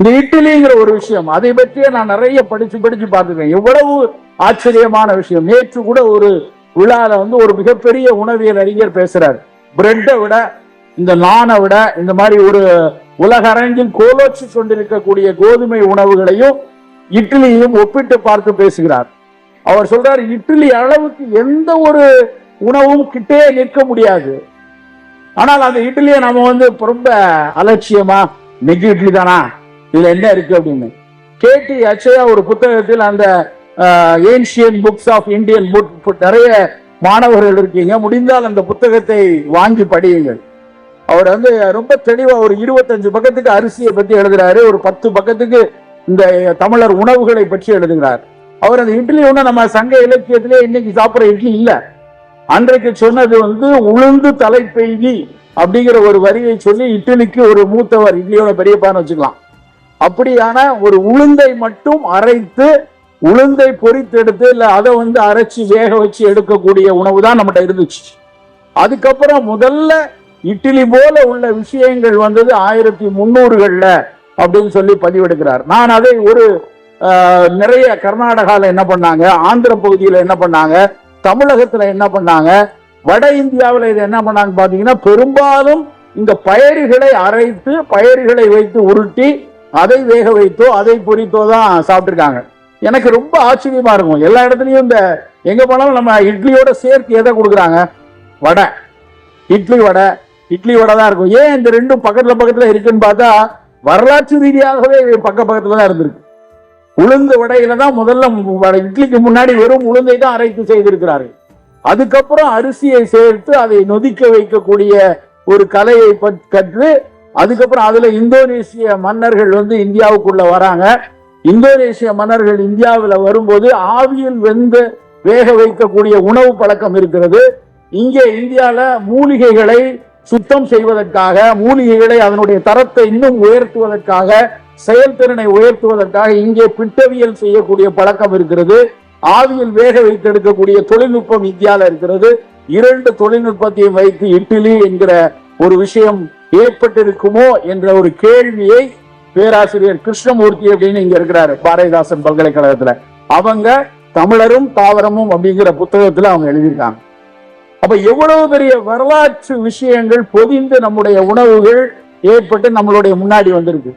இந்த இட்லிங்கிற ஒரு விஷயம் அதை பற்றியே நான் நிறைய படிச்சு படிச்சு பார்த்துருக்கேன். எவ்வளவு ஆச்சரியமான விஷயம். நேற்று கூட ஒரு விழால வந்து ஒரு மிகப்பெரிய உணவியல் அறிஞர் பேசுறார். பிரெட்டை விட இந்த நானை விட இந்த மாதிரி ஒரு உலக அரங்கில் கோலோச்சி கொண்டிருக்கக்கூடிய கோதுமை உணவுகளையும் இட்லியையும் ஒப்பிட்டு பார்த்து பேசுகிறார். அவர் சொல்றார் இட்லி அளவுக்கு எந்த ஒரு உணவும் கிட்டே நிற்க முடியாது. ஆனால் அந்த இட்லியை நம்ம வந்து ரொம்ப அலட்சியமா நெக் இட்லி தானா இதுல என்ன இருக்கு அப்படின்னு? கேடி அச்சயா ஒரு புத்தகத்தில் அந்த ancient books of Indian book நிறைய மாணவர்கள் இருக்கீங்க. முடிந்தால் அந்த புத்தகத்தை வாங்கி படியுங்கள். அவர் வந்து ரொம்ப தெளிவா ஒரு இருபத்தஞ்சு பக்கத்துக்கு அரிசியை பத்தி எழுதுறாரு. ஒரு பத்து பக்கத்துக்கு இந்த தமிழர் உணவுகளை பற்றி எழுதுகிறார். அவர் அந்த இட்லி ஒன்று நம்ம சங்க இலக்கியத்திலே இன்னைக்கு சாப்பிட்ற இட்லி இல்லை. அன்றைக்கு சொன்னது வந்து உளுந்து தலைப்பெய்தி அப்படிங்கிற ஒரு வரியை சொல்லி இட்லிக்கு ஒரு மூத்தவர் இட்லியோட பெரியப்பான்னு வச்சுக்கலாம். அப்படியான ஒரு உளுந்தை மட்டும் அரைத்து உளுந்தை பொரித்தெடுத்து இல்ல அதை வந்து அரைச்சு வேக வச்சு எடுக்கக்கூடிய உணவு தான் நம்மகிட்ட இருந்துச்சு. அதுக்கப்புறம் முதல்ல இட்லி போல உள்ள விஷயங்கள் வந்தது ஆயிரத்தி முன்னூறுகள்ல அப்படின்னு சொல்லி பதிவெடுக்கிறார். நான் அதை ஒரு நிறைய கர்நாடகாவில் என்ன பண்ணாங்க ஆந்திர பகுதியில் என்ன பண்ணாங்க தமிழகத்தில் என்ன பண்ணாங்க வட இந்தியாவில் இது என்ன பண்ணாங்க பார்த்தீங்கன்னா பெரும்பாலும் இந்த பயிர்களை அரைத்து பயிர்களை வைத்து உருட்டி அதை வேக வைத்தோ அதை பொறித்தோ தான் சாப்பிட்ருக்காங்க எனக்கு ரொம்ப ஆச்சரியமா இருக்கும். எல்லா இடத்துலையும் இந்த எங்க போனாலும் நம்ம இட்லியோட சேர்த்து எதை கொடுக்குறாங்க? வடை. இட்லி வடை. இட்லி வடை தான் இருக்கும். ஏன் இந்த ரெண்டும் பக்கத்துல பக்கத்துல இருக்குன்னு பார்த்தா வரலாற்று ரீதியாகவே பக்க பக்கத்துல தான் இருந்திருக்கு. உளுந்து வடையில தான் முதல்ல வடை- இட்லிக்கு முன்னாடி வெறும் உளுந்தை தான் அரைத்து செய்திருக்கிறாரு அதுக்கப்புறம் அரிசியை சேர்த்து அதை நொதிக்க வைக்கக்கூடிய ஒரு கலையை கற்று அதுக்கப்புறம் அதுல இந்தோனேசிய மன்னர்கள் வந்து இந்தியாவுக்குள்ள வராங்க. இந்தோனேசிய மன்னர்கள் இந்தியாவில் வரும்போது ஆவியில் வெந்து வேக வைக்கக்கூடிய உணவு பழக்கம் இருக்கிறது. இங்கே இந்தியாவில் மூலிகைகளை சுத்தம் செய்வதற்காக மூலிகைகளை அதனுடைய தரத்தை இன்னும் உயர்த்துவதற்காக செயல்திறனை உயர்த்துவதற்காக இங்கே பிட்டவியல் செய்யக்கூடிய பழக்கம் இருக்கிறது. ஆவியில் வேக வைத்தெடுக்கக்கூடிய தொழில்நுட்பம் இந்தியாவில் இருக்கிறது. இரண்டு தொழில்நுட்பத்தையும் வைத்து இட்லி என்கிற ஒரு விஷயம் ஏற்பட்டிருக்குமோ என்ற ஒரு கேள்வியை பேராசிரியர் கிருஷ்ணமூர்த்தி அப்படின்னு இங்க இருக்கிறாரு பாரதிதாசன் பல்கலைக்கழகத்துல. அவங்க தமிழரும் தாவரமும் அப்படிங்கிற புத்தகத்துல அவங்க எழுதியிருக்காங்க. அப்ப எவ்வளவு பெரிய வரலாற்று விஷயங்கள் பொதிந்து நம்முடைய உணவுகள் ஏற்பட்டு நம்மளுடைய முன்னாடி வந்திருக்கு?